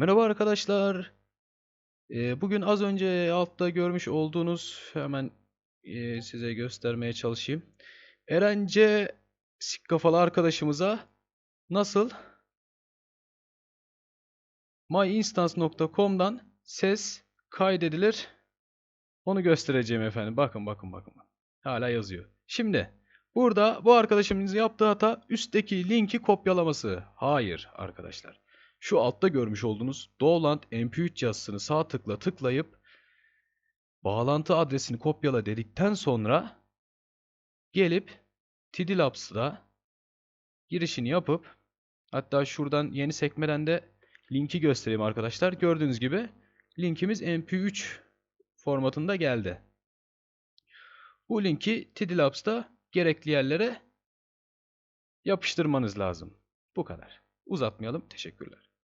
Merhaba arkadaşlar. Ee, bugün az önce altta görmüş olduğunuz hemen e, size göstermeye çalışayım. Erence sik kafalı arkadaşımıza nasıl myinstance.com'dan ses kaydedilir onu göstereceğim efendim. Bakın bakın bakın. Hala yazıyor. Şimdi burada bu arkadaşımızın yaptığı hata üstteki linki kopyalaması. Hayır arkadaşlar. Şu altta görmüş olduğunuz Doland MP3 yazısını sağ tıkla tıklayıp bağlantı adresini kopyala dedikten sonra gelip TDLabs'da girişini yapıp hatta şuradan yeni sekmeden de linki göstereyim arkadaşlar. Gördüğünüz gibi linkimiz MP3 formatında geldi. Bu linki TDLabs'ta gerekli yerlere yapıştırmanız lazım. Bu kadar. Uzatmayalım. Teşekkürler.